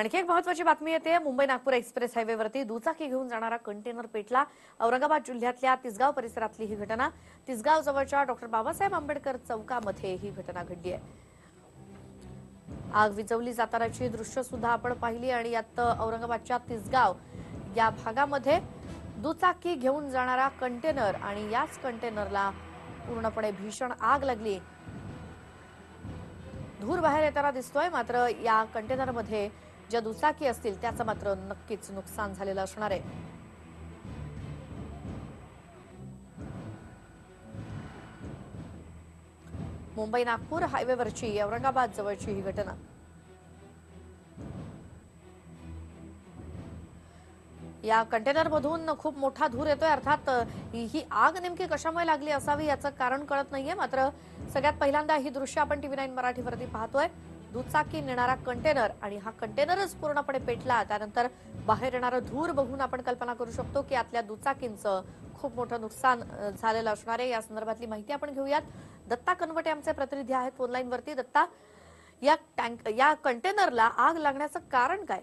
आणखी एक महत्वाची बातमी येते. मुंबई नागपूर एक्सप्रेस हायवेवरती दुचाकी घेऊन जाणारा कंटेनर पेटला. औरंगाबाद जिल्ह्यातल्या तिसगाव परिसरातली ही घटना. तिसगाव जवळच्या डॉक्टर बाबासाहेब आंबेडकर चौकामध्ये ही घटना घडली आहे. आग विजवली जातानाची दृश्य सुद्धा आपण पाहिली आणि यात औरंगाबादच्या तिसगाव या भागामध्ये दुचाकी घेऊन जाणारा कंटेनर आणि याच कंटेनरला पूर्णपणे भीषण आग लागली. धूर बाहेर येताना दिसतोय मात्र या कंटेनरमध्ये ज्या दुचाकी असतील त्याचं मात्र नक्कीच नुकसान झालेलं असणार आहे. मुंबई नागपूर हायवेवरची औरंगाबाद जवळची ही घटना. या कंटेनरमधून खूप मोठा धूर येतोय अर्थात ही ही आग नेमकी कशामुळे लागली असावी याचं कारण कळत नाहीये मात्र सगळ्यात पहिल्यांदा ही दृश्य आपण टीव्ही नाईन मराठीवरती पाहतोय. दुचाकी नेणारा कंटेनर आणि हा कंटेनरच पूर्णपणे पेटला त्यानंतर बाहेर येणारं धूर बघून आपण कल्पना करू शकतो की आतल्या दुचाकींचं खूप मोठं नुकसान झालेलं असणार आहे. या संदर्भातली माहिती आपण घेऊयात. दत्ता कनवटे आमचे प्रतिनिधी आहेत फोनलाईन वरती दत्ता या टँक या कंटेनरला आग लागण्याचं कारण काय?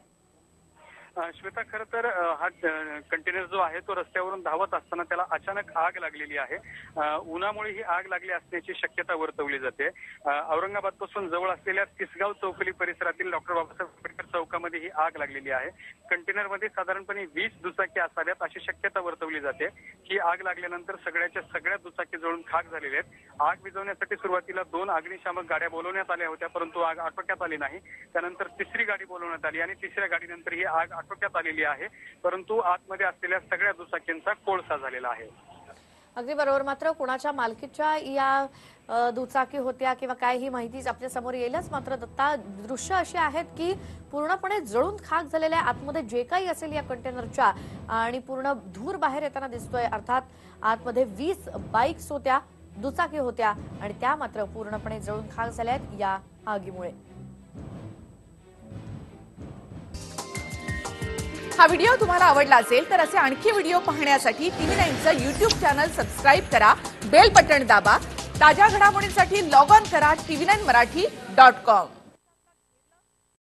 श्वेता खरं तर हा कंटेनर जो आहे तो रस्त्यावरून धावत असताना त्याला अचानक आग लागलेली आहे. उन्हामुळे ही आग लागली असण्याची शक्यता वर्तवली जाते. औरंगाबादपासून जवळ असलेल्या तिसगाव चौकली परिसरातील डॉक्टर बाबासाहेब आंबेडकर चौकामध्ये ही आग लागलेली आहे. कंटेनरमध्ये साधारणपणे वीस दुचाकी असाव्यात अशी शक्यता वर्तवली जाते. ही आग लागल्यानंतर सगळ्याच्या सगळ्या दुचाकी जळून खाक झालेल्या आहेत. आग विझवण्यासाठी सुरुवातीला दोन अग्निशामक गाड्या बोलवण्यात आल्या होत्या परंतु आग आटोक्यात आली नाही. त्यानंतर तिसरी गाडी बोलवण्यात आली आणि तिसऱ्या गाडीनंतर ही आग आटोक्यात आलेली आहे परंतु आतमध्ये असलेल्या सगळ्या दुचाकींचा कोळसा झालेला आहे. अगदी बरोबर. मात्र कुणाच्या मालकीच्या या दुचाकी होत्या किंवा काय ही माहिती आपल्यासमोर येईलच. मात्र दत्ता दृश्य अशी आहेत की पूर्णपणे जळून खाक झालेल्या आतमध्ये जे काही असेल या कंटेनरच्या आणि पूर्ण धूर बाहेर येताना दिसतोय. अर्थात आतमध्ये वीस बाईक्स होत्या. दुचाकी होत्या आणि त्या मात्र पूर्णपणे जळून खाक झाल्या आहेत या आगीमुळे. हा व्हिडिओ तुम्हाला आवडला असेल तर असे आणखी व्हिडिओ पाहण्यासाठी टीव्ही नाईनचं युट्यूब चॅनल सबस्क्राईब करा बेल बटन दाबा ताज्या घडामोडींसाठी लॉग ऑन करा TV nine Marathi dot com.